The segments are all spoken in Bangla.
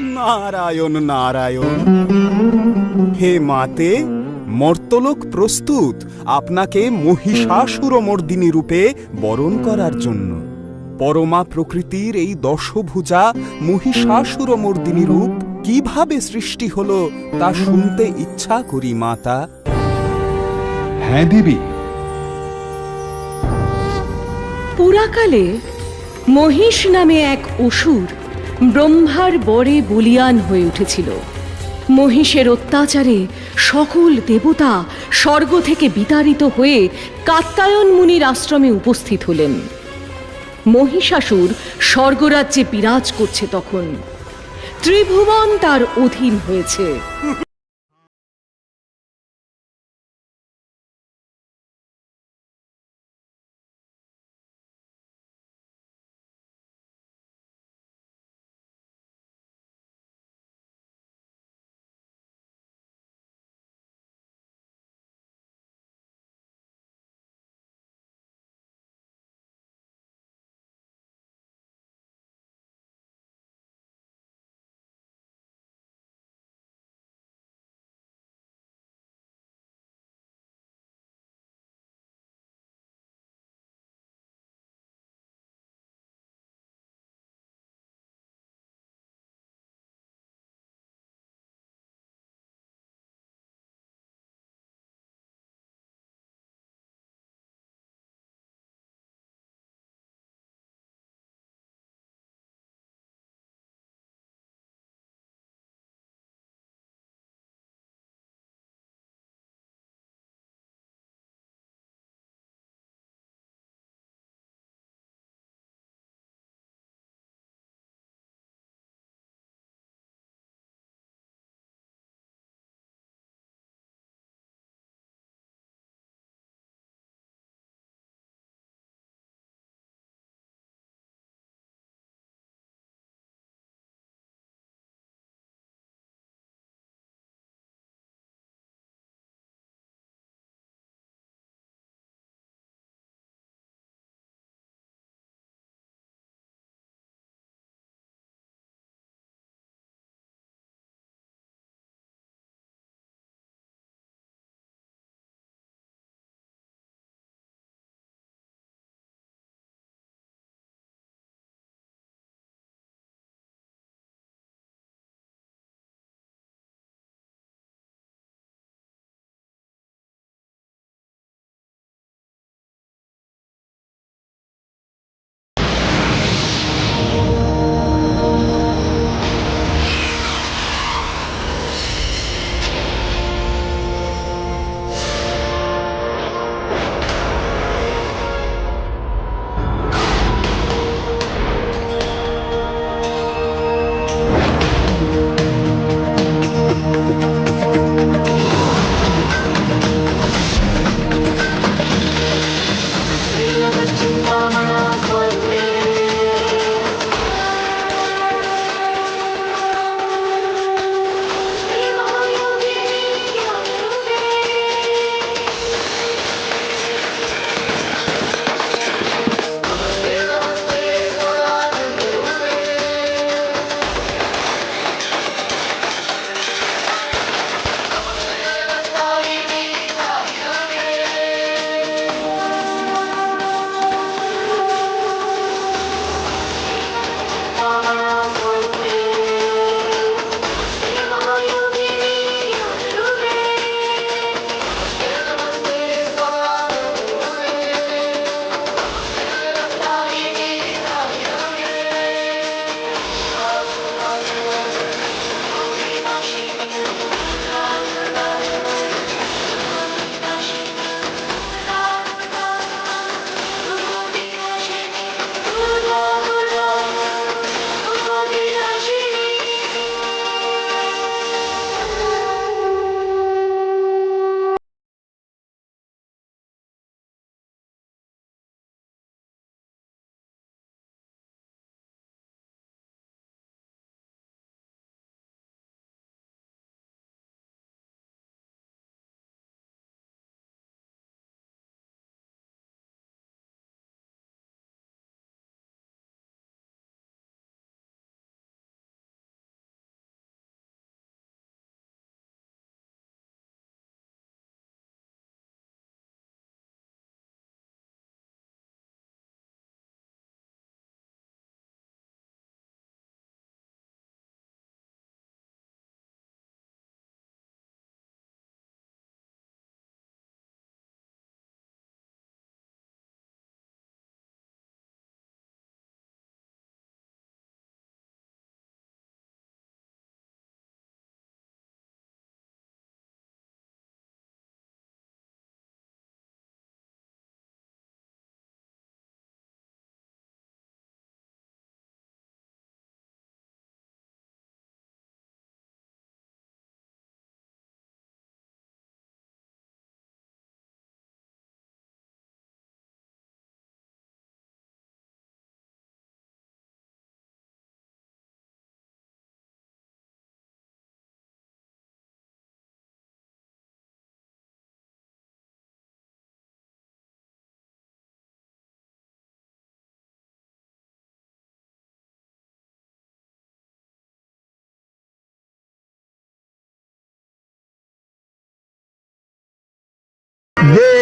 নারায়ণ নারায়ণ। হে মাতে মর্তলোক প্রস্তুত। আপনাকে মহিষাসুরমর্দিনী রূপে বরণ করার জন্য। পরমা প্রকৃতির এই দশভুজা মহিষাসুরমর্দিনী রূপ কীভাবে সৃষ্টি হলো তা শুনতে ইচ্ছা করি মাতা। হ্যাঁ দেবী। পুরাকালে মহিষ নামে এক অসুর ব্রহ্মার বরে বলিয়ান হয়ে উঠেছিল। মহিষের অত্যাচারে সকল দেবতা স্বর্গ থেকে বিতাড়িত হয়ে কাত্তায়ন মুনির আশ্রমে উপস্থিত হলেন। মহিষাসুর স্বর্গরাজ্যে বিরাজ করছে তখন। ত্রিভুবন তার অধীন হয়েছে।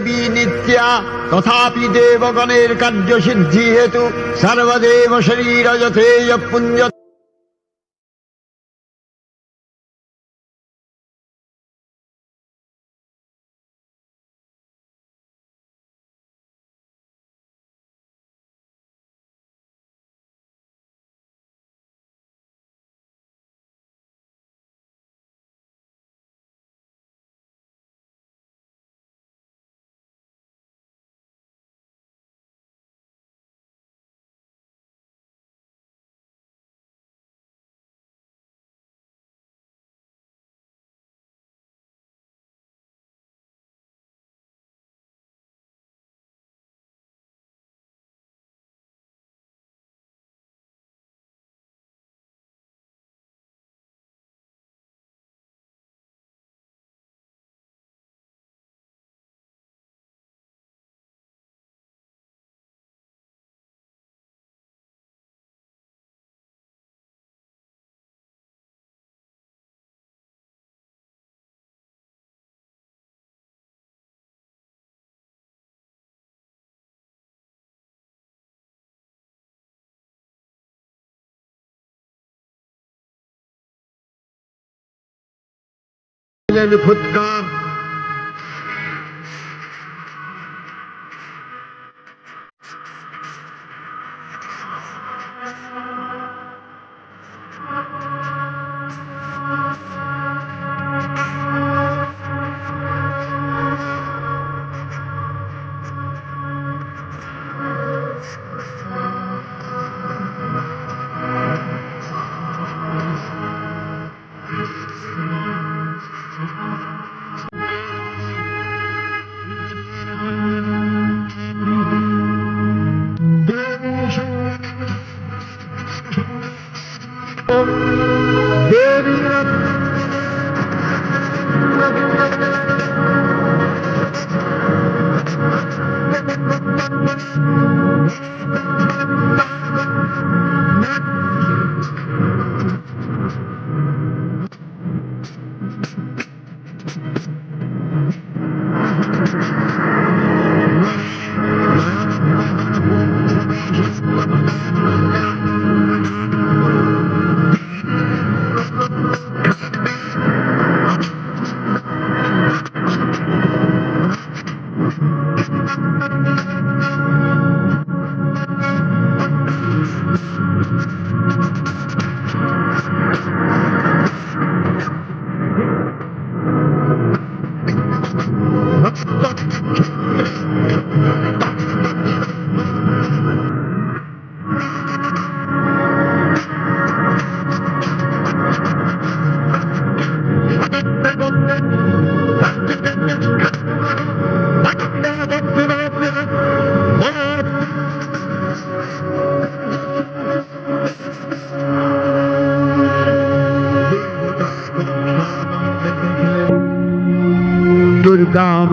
দেবী নিত্যা তথাপি দেবগণের কার্যসিদ্ধি হেতু সর্বদেব শরীর যথেয় পুঞ্জ में भी खुद का দুর্গা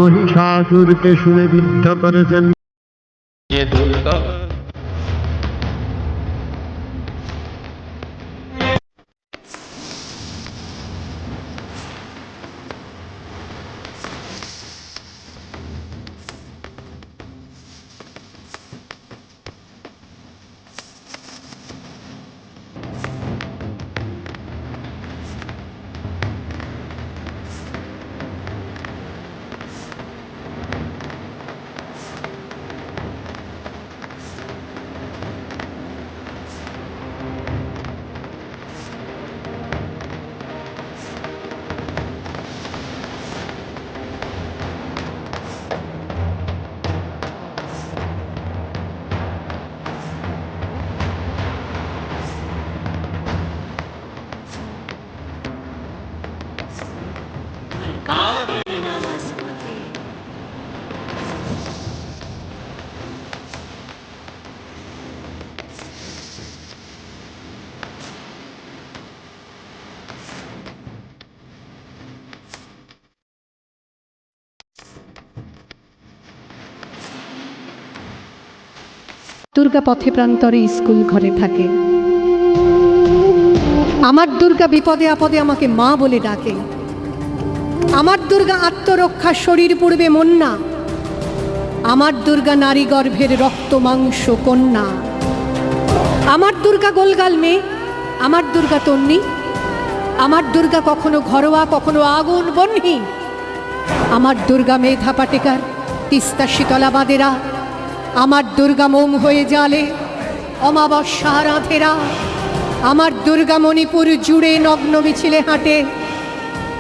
মহিষাসুরকে শুনে বিদ্ধ করেছেন দুর্গা পথে প্রান্তরে স্কুল ঘরে থাকে। আমার দুর্গা বিপদে আপদে আমাকে মা বলে ডাকে। আমার দুর্গা আত্মরক্ষা শরীর পূর্বে মন না আমার দুর্গা নারী গর্ভের রক্ত মাংস কন্যা। আমার দুর্গা গোলগাল মেয়ে, আমার দুর্গা তন্নি। আমার দুর্গা কখনো ঘরোয়া, কখনো আগুন বন্যি আমার দুর্গা মেধা পাটেকার, তিস্তা শীতলা বাঁধেরা আমার দুর্গা মোম হয়ে জালে, অমাবস্যা রাধেরা আমার দুর্গা মণিপুর জুড়ে নগ্ন মিছিলে হাঁটে।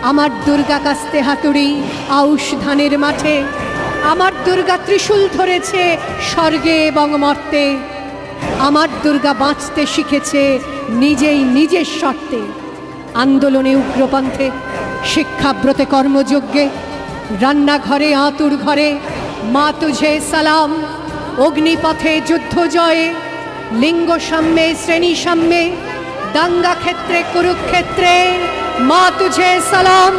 আমার দুর্গা কাস্তে হাতুড়ি, আউশ ধানের মাঠে। আমার দুর্গা ত্রিশূল ধরেছে স্বর্গে এবং মর্তে। আমার দুর্গা বাঁচতে শিখেছে নিজেই নিজের শর্তে। আন্দোলনে উগ্রপন্থে, শিক্ষাব্রতে কর্মযজ্ঞে, রান্নাঘরে, আতুর ঘরে, মা তুঝে সালাম, অগ্নিপথে যুদ্ধ জয়ে, লিঙ্গ সাম্যে, শ্রেণি সাম্যে, দাঙ্গা ক্ষেত্রে, কুরুক্ষেত্রে माँ तुझे सलाम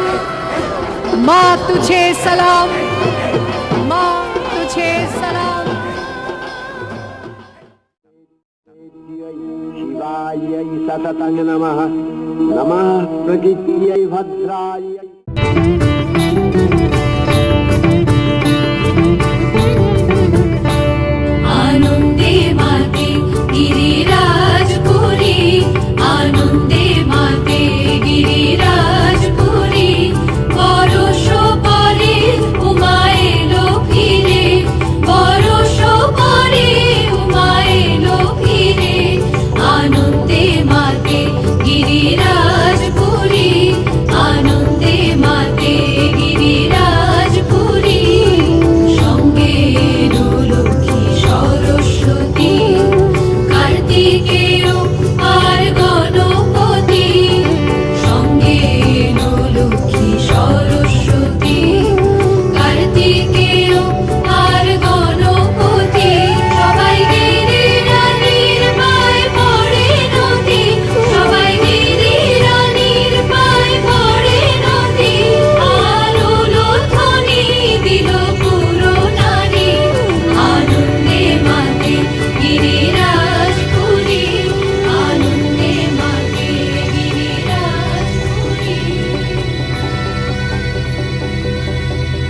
माँ तुझे सलाम माँ तुझे सलाम। शिवाय नमः नमः प्रकृत्यै भद्राय।